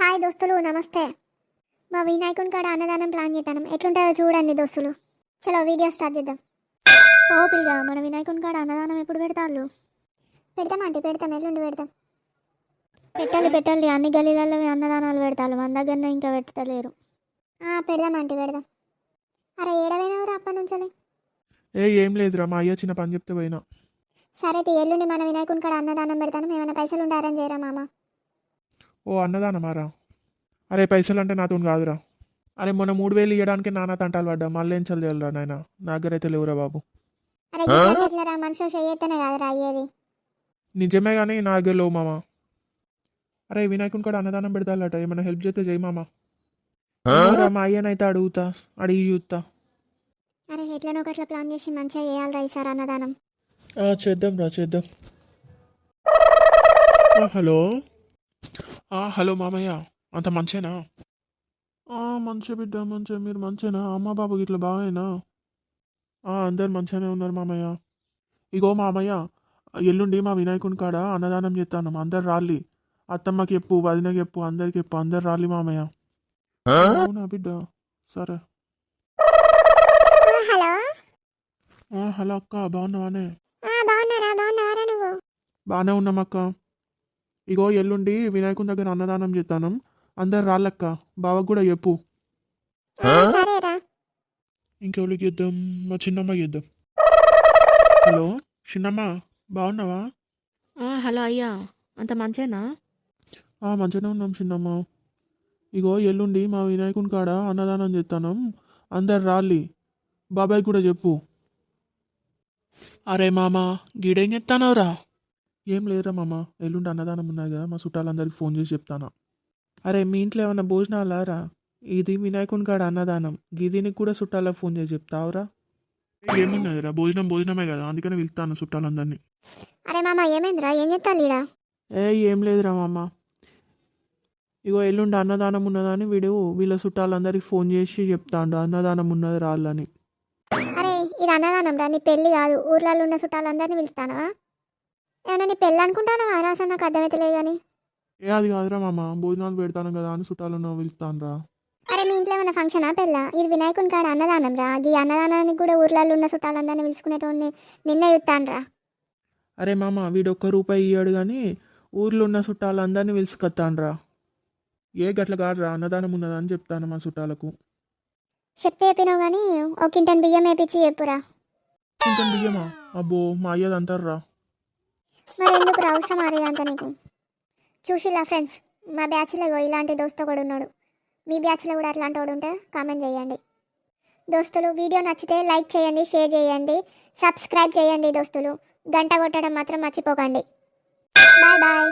Hi దోస్తులు నమస్తే. మా వినాయకుని కాడ అన్నదానం ప్లాన్ చేద్దాం. ఎట్లుంటుందో చూడండి దోస్తులు. చలో వీడియో స్టార్ట్ చేద్దాం. ఓ పిల్లగా మన వినాయకుని కాడ అన్నదానం ఎప్పుడు పెడతాళ్ళు? పెడతాం ఆంటీ? పెడతాం ఎల్లుండి పెడతాం. పెట్టాలి పెట్టాలి. అన్ని గలీలలో అన్నదానాలు పెడతారు మన దగ్గర ఇంకా పెడతలేరు ఆ, పెడదాం ఆంటీ పెడదాం. అరే ఏడవైనవరా అప్పటి నుంచి ఏ ఏం లేదురా. మా అయ్య చిన్న పని చెప్తే పోయినా. సరే ఎల్లుండి మన వినాయకుని కాడ అన్నదానం పెడతాను. ఏమైనా పైసలు ఉంటే అరేంజ్ చేయరా మామ? ఓ అన్నదానమారా అరే పైసలు అంటే నాతో కాదురా. అరే మొన్న మూడు వేలు ఇవ్వడానికి నానా తంటాలు పడ్డా. మళ్ళీ ఏం చల్లేదురా నాయన? నా దగ్గర అయితే లేవురా బాబు. నిజమే కానీ నా దగ్గర లేవు మామ. అరే వినాయకుని కూడా అన్నదానం పెడతాలట. ఏమైనా హెల్ప్ చేస్తే చేయి మామ. మా అయ్యనైతే అడుగుతా. అడిగి చూస్తా. అరే ఎట్లనో ఒకట్లా ప్లాన్ చేసి మంచిగా చేయాలిరా ఈసారి అన్నదానం. ఆ, చేద్దాం రా చేద్దాం. ఆ, హలో? ఆ, హలో మామయ్య అంత మంచేనా? ఆ, మంచి బిడ్డ మంచి మీరు మంచేనా? అమ్మ బాబు ఇట్లా బాగేనా ఆ, అందరు మంచిగానే ఉన్నారు మామయ్య. ఇగో మామయ్య ఎల్లుండి మా వినాయకుని కాడ అన్నదానం చేస్తాను అందరు రాలి అత్తమ్మకి చెప్పు వదినకి చెప్పు అందరికి చెప్పు అందరు రాలి మామయ్య. అవునా బిడ్డ? సరే. హలో? అక్క బాగున్నావానే? బాగున్నారా బాగున్నారా నువ్వు? బాగానే ఉన్నాం అక్క. ఇగో ఎల్లుండి వినాయకుని దగ్గర అన్నదానం చేస్తాను అందరు రాళ్ళక్క బావకు కూడా చెప్పు. ఇంకెవరికి చేద్దాం? మా చిన్నమ్మ చేద్దాం. హలో చిన్నమ్మ బాగున్నావా? హలో అయ్యా అంత మంచేనా? ఆ, మంచిగానే ఉన్నాం చిన్నమ్మ. ఇగో ఎల్లుండి మా వినాయకుని కాడ అన్నదానం చేస్తాను అందరు రాళ్ళి బాబాయ్ కూడా చెప్పు. అరే మామ గీడేం చెప్తానవరా ఏం లేదురా మామ ఎల్లుండి అన్నదానం ఉన్నాయి కదా మా చుట్టాలందరికీ ఫోన్ చేసి చెప్తానా. అరే మీ ఇంట్లో ఏమన్నా భోజనాలారా ఇది వినాయకుని కాడ అన్నదానం గీదీనికి కూడా చుట్టాలకు ఫోన్ చేసి చెప్తావురా? ఏమున్నదిరా భోజనం భోజనమే కదా అందుకని వెళ్తాను చుట్టాలందరినీ. అరే మామ ఏమైందిరా? ఏం చెప్తాను ఈడ? ఏ ఏం లేదురా మామ. ఇగో ఎల్లుండి అన్నదానం ఉన్నదని వీడు వీళ్ళ చుట్టాలందరికీ ఫోన్ చేసి చెప్తాండు అన్నదానం ఉన్నది రాళ్ళని. అరే ఇది అన్నదానం రా నీ పెళ్ళి కాదు ఊర్లలో ఉన్న చుట్టాలందరినీ పిలుస్తానవా? ఏమన్నా నీ పెళ్ళి అనుకుంటానా రాసా నాకు అర్థమైతలేదు కానీ ఏ అది కాదురా మామ. భోజనాలు పెడతాను కదా అని చుట్టాలను వెళ్తాను రా అరే మీ ఇంట్లో ఏమైనా ఫంక్షనా పెళ్ళ? ఇది వినాయకుని కాడ అన్నదానం రా ఈ అన్నదానానికి కూడా ఊర్లలో ఉన్న చుట్టాలందరినీ పిలుచుకునేటోడిని నిన్నే చెప్తాను రా అరే మామ వీడు ఒక్క రూపాయి ఇయ్యాడు కానీ ఊర్లో ఉన్న చుట్టాలందరినీ పిలుచుకొత్తాను రా ఏ గట్ల కాదురా అన్నదానం ఉన్నదని చెప్తాను మా చుట్టాలకు. చెప్తే చెప్పినావు కానీ ఒక ఇంటన్ బియ్యం వేపించి చెప్పురా. ఇంకా బియ్యమా? అబ్బో మా అయ్యది అంటారు రా మరి ఎందుకు అవసరం అరే అంత నీకు. చూసిలా ఫ్రెండ్స్ మా బ్యాచ్లో ఇలాంటి దోస్తు కూడా ఉన్నాడు. మీ బ్యాచ్లో కూడా అట్లాంటి వాడు ఉంటే కామెంట్ చేయండి. దోస్తులు వీడియో నచ్చితే లైక్ చేయండి షేర్ చేయండి సబ్స్క్రైబ్ చేయండి దోస్తులు. గంట కొట్టడం మాత్రం మర్చిపోకండి. Bye bye.